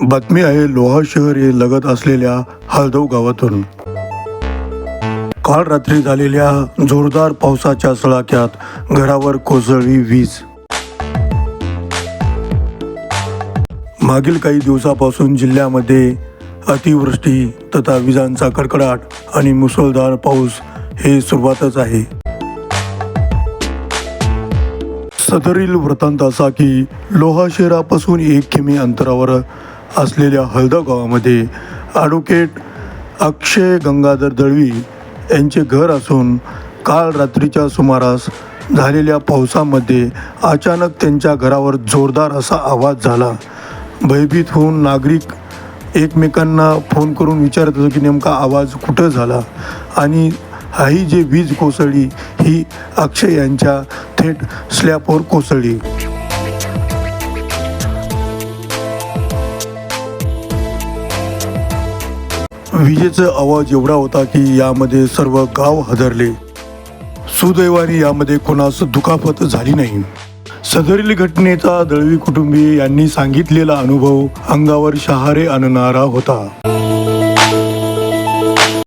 बातमी आहे लोहा शहर हे लगत असलेल्या हळदव गावातून. काल रात्री झालेल्या जोरदार पावसाच्या सळाक्यात घरावर कोसळली वीज. मागील काही दिवसापासून जिल्ह्यामध्ये अतिवृष्टी तथा विजांचा कडकडाट आणि मुसळधार पाऊस हे सुरुवातच आहे. सदरील वृत्तांत असा की लोहा शहरापासून एक किमी अंतरावर असलेल्या हळदा गावामध्ये ॲडव्होकेट अक्षय गंगाधर दळवी यांचे घर असून काल रात्रीच्या सुमारास झालेल्या पावसामध्ये अचानक त्यांच्या घरावर जोरदार असा आवाज झाला. भयभीत होऊन नागरिक एकमेकांना फोन करून विचारत होतो की नेमका आवाज कुठं झाला आणि हाही जे वीज कोसळली ही अक्षय यांच्या थेट स्लॅपवर कोसळली. विजेचा आवाज एवढा होता की यामध्ये सर्व गाव हजरले. सुदैवाने यामध्ये कोणास दुखापत झाली नाही. सदरील घटनेचा दळवी कुटुंबीय यांनी सांगितलेला अनुभव अंगावर शहारे आणणारा होता.